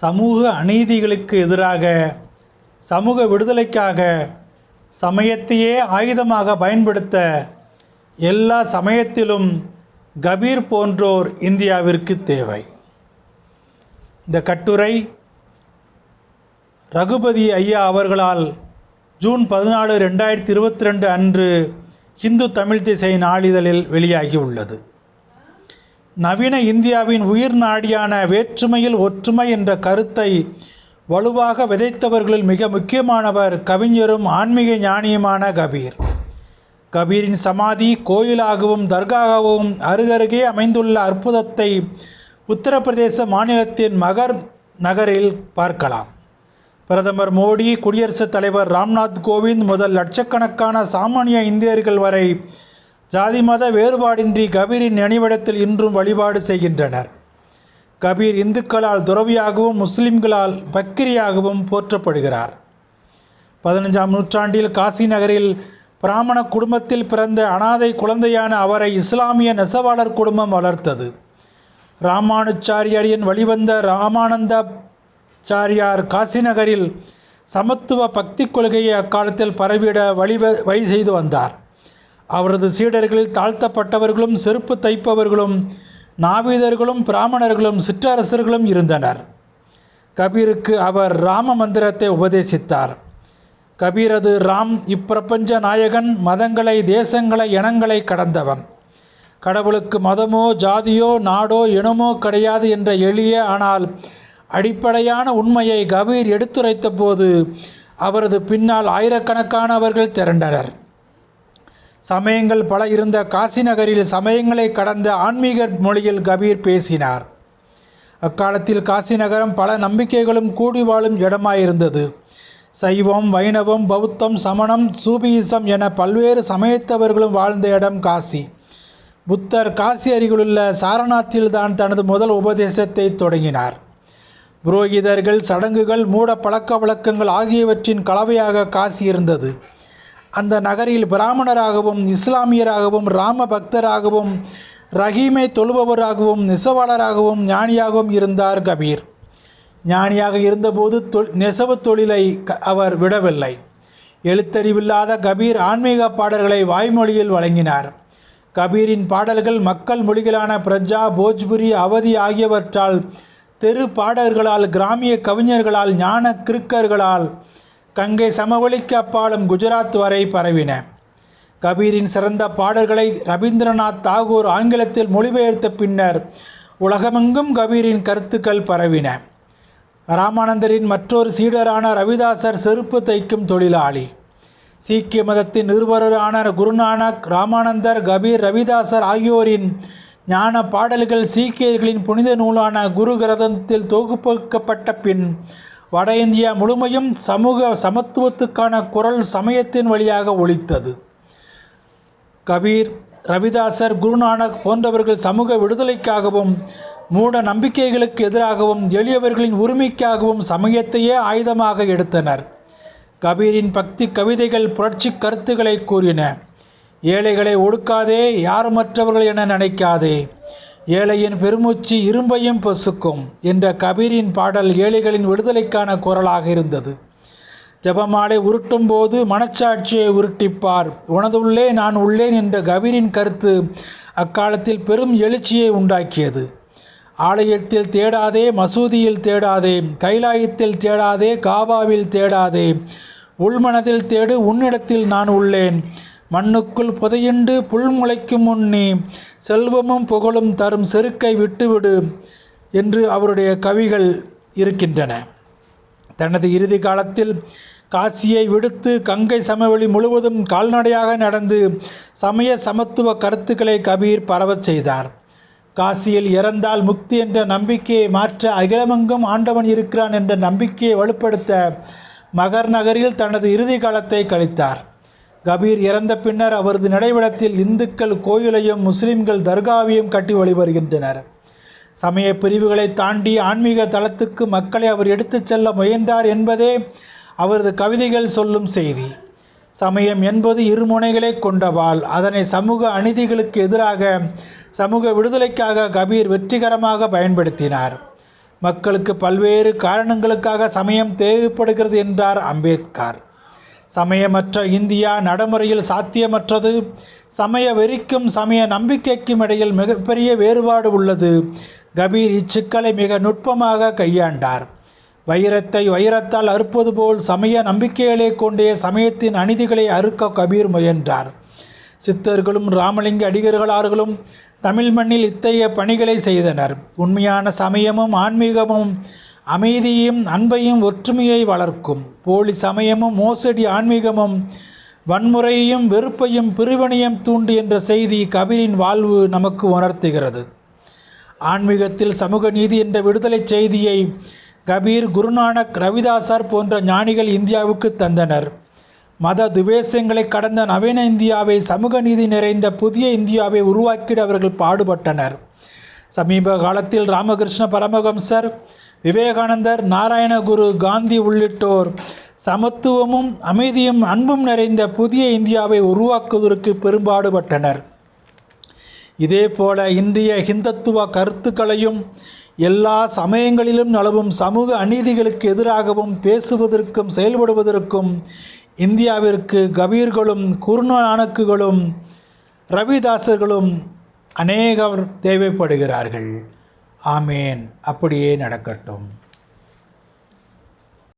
சமூக அநீதிகளுக்கு எதிராக சமூக விடுதலைக்காக சமயத்தையே ஆயுதமாக பயன்படுத்த எல்லா சமயத்திலும் கபீர் போன்றோர் இந்தியாவிற்கு தேவை. இந்த கட்டுரை ரகுபதி ஐயா அவர்களால் ஜூன் பதினாலு ரெண்டாயிரத்தி இருபத்தி ரெண்டு அன்று இந்து தமிழ் திசை நாளிதழில் வெளியாகி உள்ளது நவீன இந்தியாவின் உயிர் நாடியான வேற்றுமையில் ஒற்றுமை என்ற கருத்தை வலுவாக விதைத்தவர்களில் மிக முக்கியமானவர் கவிஞரும் ஆன்மீக ஞானியுமான கபீர். கபீரின் சமாதி கோயிலாகவும் தர்காகவும் அருகருகே அமைந்துள்ள அற்புதத்தை உத்தரப்பிரதேச மாநிலத்தின் மகர் நகரில் பார்க்கலாம். பிரதமர் மோடி குடியரசுத் தலைவர் ராம்நாத் கோவிந்த் முதல் லட்சக்கணக்கான சாமானிய இந்தியர்கள் வரை ஜாதி மத வேறுபாடின்றி கபீரின் நினைவிடத்தில் இன்றும் வழிபாடு செய்கின்றனர். கபீர் இந்துக்களால் துறவியாகவும் முஸ்லிம்களால் பக்கிரியாகவும் போற்றப்படுகிறார். பதினஞ்சாம் நூற்றாண்டில் காசி நகரில் பிராமண குடும்பத்தில் பிறந்த அனாதை குழந்தையான அவரை இஸ்லாமிய நெசவாளர் குடும்பம் வளர்த்தது. ராமானுச்சாரியரின் வழிவந்த ராமானந்தாச்சாரியார் காசி நகரில் சமத்துவ பக்தி கொள்கையை அக்காலத்தில் பரவிட வழி வழி செய்து வந்தார். அவரது சீடர்களில் தாழ்த்தப்பட்டவர்களும் செருப்பு தைப்பவர்களும் நாவீதர்களும் பிராமணர்களும் சிற்றரசர்களும் இருந்தனர். கபீருக்கு அவர் ராம மந்திரத்தை உபதேசித்தார். கபீரது ராம் இப்பிரபஞ்ச நாயகன் மதங்களை தேசங்களை இனங்களை கடந்தவன். கடவுளுக்கு மதமோ ஜாதியோ நாடோ இனமோ கிடையாது என்ற எளிய ஆனால் அடிப்படையான உண்மையை கபீர் எடுத்துரைத்த போது அவரது பின்னால் ஆயிரக்கணக்கானவர்கள் திரண்டனர். சமயங்கள் பல இருந்த காசி நகரில் சமயங்களை கடந்த ஆன்மீக மொழியில் கபீர் பேசினார். அக்காலத்தில் காசி நகரம் பல நம்பிக்கைகளும் கூடி வாழும் இடமாயிருந்தது. சைவம் வைணவம் பௌத்தம் சமணம் சூபியிசம் என பல்வேறு சமயத்தவர்களும் வாழ்ந்த இடம் காசி. புத்தர் காசி அருகிலுள்ள சாரநாத்தில் தான் தனது முதல் உபதேசத்தை தொடங்கினார். புரோகிதர்கள் சடங்குகள் மூட பழக்க வழக்கங்கள் ஆகியவற்றின் கலவையாக காசி இருந்தது. அந்த நகரில் பிராமணராகவும் இஸ்லாமியராகவும் ராம பக்தராகவும் ரஹீமை தொழுபவராகவும் நெசவாளராகவும் ஞானியாகவும் இருந்தார் கபீர். ஞானியாக இருந்தபோது தொ நெசவு தொழிலை க அவர் விடவில்லை. எழுத்தறிவில்லாத கபீர் ஆன்மீக பாடல்களை வாய்மொழியில் வழங்கினார். கபீரின் பாடல்கள் மக்கள் மொழிகளான பிரஜா போஜ்புரி அவதி ஆகியவற்றால் தெரு பாடகர்களால் கிராமிய கவிஞர்களால் ஞான கிருக்கர்களால் கங்கை சமவெளிக்கு அப்பாலும் குஜராத் வரை பரவின. கபீரின் சிறந்த பாடல்களை ரவீந்திரநாத் தாகூர் ஆங்கிலத்தில் மொழிபெயர்த்த பின்னர் உலகமெங்கும் கபீரின் கருத்துக்கள் பரவின. ராமானந்தரின் மற்றொரு சீடரான ரவிதாசர் செருப்பு தைக்கும் தொழிலாளி. சீக்கிய மதத்தின் நிருபரான குருநானக் ராமானந்தர் கபீர் ரவிதாசர் ஆகியோரின் ஞான பாடல்கள் சீக்கியர்களின் புனித நூலான குரு கிரந்தத்தில் தொகுப்பிக்கப்பட்ட பின் வட இந்தியா முழுமையும் சமூக சமத்துவத்துக்கான குரல் சமயத்தின் வழியாக ஒழித்தது கபீர் ரவிதாசர் குருநானக் போன்றவர்கள் சமூக விடுதலைக்காகவும் மூட நம்பிக்கைகளுக்கு எதிராகவும் எளியவர்களின் உரிமைக்காகவும் சமயத்தையே ஆயுதமாக எடுத்தனர். கபீரின் பக்தி கவிதைகள் புரட்சி கருத்துக்களை கூறின. ஏழைகளை ஒடுக்காதே யாருமற்றவர்கள் என நினைக்காதே. ஏழையின் பெருமூச்சு இரும்பையும் பொசுக்கும் என்ற கபீரின் பாடல் ஏழைகளின் விடுதலைக்கான குரலாக இருந்தது. ஜபமாலை உருட்டும் போது மனச்சாட்சியை உருட்டிப்பார். உனதுள்ளே நான் உள்ளேன் என்ற கபீரின் கருத்து அக்காலத்தில் பெரும் எழுச்சியை உண்டாக்கியது. ஆலயத்தில் தேடாதே மசூதியில் தேடாதே கைலாயத்தில் தேடாதே காபாவில் தேடாதே உள்மனதில் தேடு உன்னிடத்தில் நான் உள்ளேன். மண்ணுக்குள் புதையுண்டு புல் முளைக்கும் முன்னே செல்வமும் புகழும் தரும் செருக்கை விட்டுவிடு என்று அவருடைய கவிகள் இருக்கின்றன. தனது இறுதி காலத்தில் காசியை விடுத்து கங்கை சமவெளி முழுவதும் கால்நடையாக நடந்து சமய சமத்துவ கருத்துக்களை கபீர் பரவச் செய்தார். காசியில் இறந்தால் முக்தி என்ற நம்பிக்கையை மாற்ற அகிலமெங்கும் ஆண்டவன் இருக்கிறான் என்ற நம்பிக்கையை வலுப்படுத்த மகர் நகரில் தனது இறுதி காலத்தை கழித்தார். கபீர் இறந்த பின்னர் அவரது நினைவிடத்தில் இந்துக்கள் கோயிலையும் முஸ்லிம்கள் தர்காவையும் கட்டி வழிபடுகின்றனர். சமய பிரிவுகளை தாண்டி ஆன்மீக தளத்துக்கு மக்களை அவர் எடுத்துச் செல்ல முயன்றார் என்பதே அவரது கவிதைகள் சொல்லும் செய்தி. சமயம் என்பது இருமுனைகளை கொண்டவாள் அதனை சமூக அநீதிகளுக்கு எதிராக சமூக விடுதலைக்காக கபீர் வெற்றிகரமாக பயன்படுத்தினார். மக்களுக்கு பல்வேறு காரணங்களுக்காக சமயம் தேவைப்படுகிறது என்றார் அம்பேத்கர். சமயமற்ற இந்தியா நடைமுறையில் சாத்தியமற்றது. சமய வெறிக்கும் சமய நம்பிக்கைக்கும் இடையில் மிகப்பெரிய வேறுபாடு உள்ளது. கபீர் இச்சிக்கலை மிக நுட்பமாக கையாண்டார். வைரத்தை வைரத்தால் அறுப்பது போல் சமய நம்பிக்கைகளை கொண்டே சமயத்தின் அநீதிகளை அறுக்க கபீர் முயன்றார். சித்தர்களும் ராமலிங்க அடிகர்களார்களும் தமிழ் மண்ணில் இத்தகைய பணிகளை செய்தனர். உண்மையான சமயமும் ஆன்மீகமும் அமைதியும் அன்பையும் ஒற்றுமையை வளர்க்கும். போலி சமயமும் மோசடி ஆன்மீகமும் வன்முறையையும் வெறுப்பையும் பிரிவினையும் தூண்டு என்ற செய்தி கபீரின் வாழ்வு நமக்கு உணர்த்துகிறது. ஆன்மீகத்தில் சமூக நீதி என்ற விடுதலை செய்தியை கபீர் குருநானக் ரவிதாசர் போன்ற ஞானிகள் இந்தியாவுக்கு தந்தனர். மத துவேஷங்களை கடந்த நவீன இந்தியாவை சமூக நீதி நிறைந்த புதிய இந்தியாவை உருவாக்கிட அவர்கள் பாடுபட்டனர். சமீப காலத்தில் ராமகிருஷ்ண பரமஹம்சர் விவேகானந்தர் நாராயணகுரு காந்தி உள்ளிட்டோர் சமத்துவமும் அமைதியும் அன்பும் நிறைந்த புதிய இந்தியாவை உருவாக்குவதற்கு பெரும்பாடுபட்டனர். இதேபோல இன்றைய ஹிந்தத்துவ கருத்துக்களையும் எல்லா சமயங்களிலும் நலவும் சமூக அநீதிகளுக்கு எதிராகவும் பேசுவதற்கும் செயல்படுவதற்கும் இந்தியாவிற்கு கபீர்களும் குருநானக்குகளும் ரவிதாசர்களும் அநேகர் தேவைப்படுகிறார்கள். ஆமேன். அப்படியே நடக்கட்டும்.